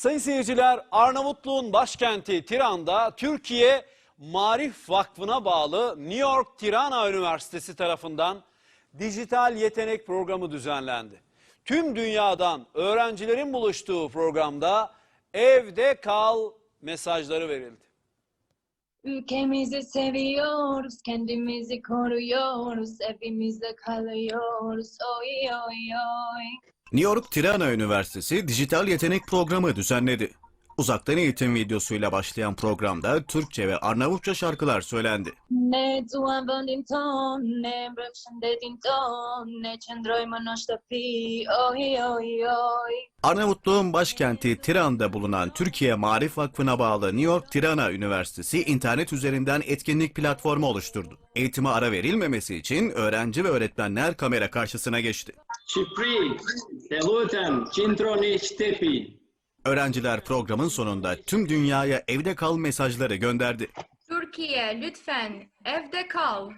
Sayın seyirciler, Arnavutluğun başkenti Tiran'da Türkiye Marif Vakfı'na bağlı New York Tirana Üniversitesi tarafından dijital yetenek programı düzenlendi. Tüm dünyadan öğrencilerin buluştuğu programda evde kal mesajları verildi. Ülkemizi seviyoruz, kendimizi koruyoruz, evimizde kalıyoruz. Oy oy oy. New York Tirana Üniversitesi Dijital Yetenek Programı düzenledi. Uzaktan eğitim videosuyla başlayan programda Türkçe ve Arnavutça şarkılar söylendi. Ne duan vendin ton, ne shëndetin ton, ne qëndrojmë në shtëpi. Oy oy. Arnavutluğun başkenti Tiran'da bulunan Türkiye Marif Vakfı'na bağlı New York Tirana Üniversitesi internet üzerinden etkinlik platformu oluşturdu. Eğitime ara verilmemesi için öğrenci ve öğretmenler kamera karşısına geçti. Shqipëri, të lutem, qintroni shtepi. Öğrenciler programın sonunda tüm dünyaya evde kal mesajları gönderdi. Türkiye lütfen evde kal.